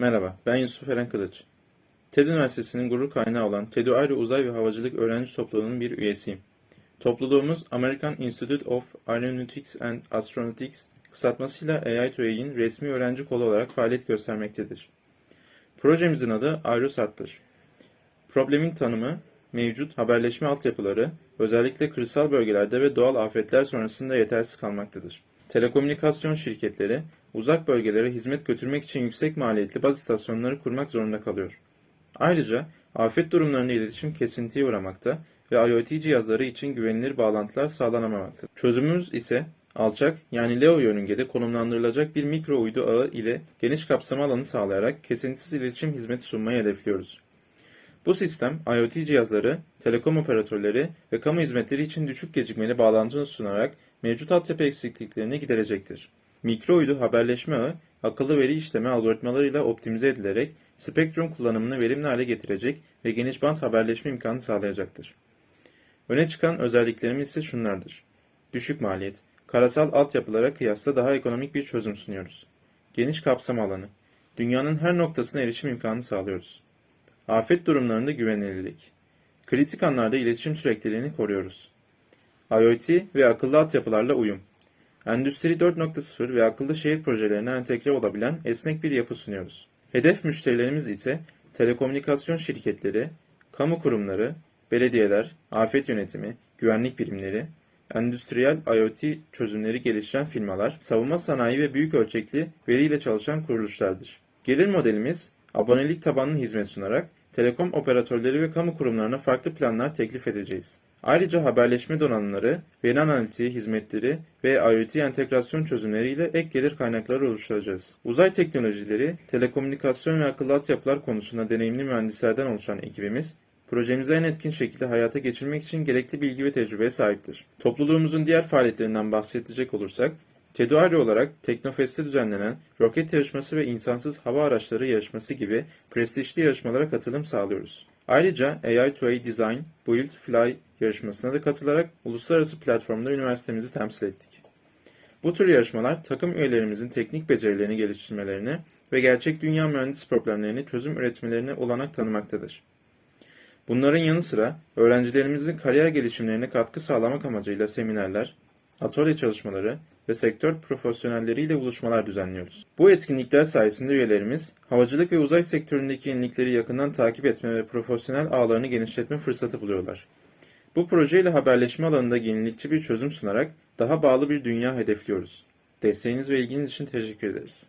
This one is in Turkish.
Merhaba, ben Yusuf Eren Kılıç. TED Üniversitesi'nin gurur kaynağı olan TEDÜ Ayrı Uzay ve Havacılık Öğrenci Topluluğu'nun bir üyesiyim. Topluluğumuz American Institute of Aeronautics and Astronautics kısaltmasıyla AI2A'nin resmi öğrenci kolu olarak faaliyet göstermektedir. Projemizin adı Aerosat'tır. Problemin tanımı, mevcut haberleşme altyapıları, özellikle kırsal bölgelerde ve doğal afetler sonrasında yetersiz kalmaktadır. Telekomünikasyon şirketleri, uzak bölgelere hizmet götürmek için yüksek maliyetli baz istasyonları kurmak zorunda kalıyor. Ayrıca afet durumlarında iletişim kesintiye uğramakta ve IoT cihazları için güvenilir bağlantılar sağlanamamaktadır. Çözümümüz ise alçak yani LEO yörüngede konumlandırılacak bir mikro uydu ağı ile geniş kapsama alanı sağlayarak kesintisiz iletişim hizmeti sunmayı hedefliyoruz. Bu sistem IoT cihazları, telekom operatörleri ve kamu hizmetleri için düşük gecikmeli bağlantı sunarak mevcut altyapı eksikliklerini giderecektir. Mikro uydu haberleşme ağı, akıllı veri işleme algoritmalarıyla optimize edilerek spektrum kullanımını verimli hale getirecek ve geniş bant haberleşme imkanı sağlayacaktır. Öne çıkan özelliklerimiz ise şunlardır. Düşük maliyet, karasal altyapılara kıyasla daha ekonomik bir çözüm sunuyoruz. Geniş kapsam alanı, dünyanın her noktasına erişim imkanı sağlıyoruz. Afet durumlarında güvenilirlik. Kritik anlarda iletişim sürekliliğini koruyoruz. IoT ve akıllı altyapılarla uyum. Endüstri 4.0 ve akıllı şehir projelerine entegre olabilen esnek bir yapı sunuyoruz. Hedef müşterilerimiz ise telekomünikasyon şirketleri, kamu kurumları, belediyeler, afet yönetimi, güvenlik birimleri, endüstriyel IoT çözümleri geliştiren firmalar, savunma sanayi ve büyük ölçekli veriyle çalışan kuruluşlardır. Gelir modelimiz abonelik tabanlı hizmet sunarak telekom operatörleri ve kamu kurumlarına farklı planlar teklif edeceğiz. Ayrıca haberleşme donanımları, veri analitiği hizmetleri ve IoT entegrasyon çözümleriyle ek gelir kaynakları oluşturacağız. Uzay teknolojileri, telekomünikasyon ve akıllı altyapılar konusunda deneyimli mühendislerden oluşan ekibimiz, projemizi en etkin şekilde hayata geçirmek için gerekli bilgi ve tecrübeye sahiptir. Topluluğumuzun diğer faaliyetlerinden bahsedecek olursak, TEDUARI olarak Teknofest'te düzenlenen roket yarışması ve insansız hava araçları yarışması gibi prestijli yarışmalara katılım sağlıyoruz. Ayrıca AI2A Design, Build, Fly yarışmasına da katılarak uluslararası platformda üniversitemizi temsil ettik. Bu tür yarışmalar takım üyelerimizin teknik becerilerini geliştirmelerine ve gerçek dünya mühendis problemlerini çözüm üretmelerine olanak tanımaktadır. Bunların yanı sıra öğrencilerimizin kariyer gelişimlerine katkı sağlamak amacıyla seminerler, atölye çalışmaları ve sektör profesyonelleriyle buluşmalar düzenliyoruz. Bu etkinlikler sayesinde üyelerimiz havacılık ve uzay sektöründeki yenilikleri yakından takip etme ve profesyonel ağlarını genişletme fırsatı buluyorlar. Bu projeyle haberleşme alanında yenilikçi bir çözüm sunarak daha bağlı bir dünya hedefliyoruz. Desteğiniz ve ilginiz için teşekkür ederiz.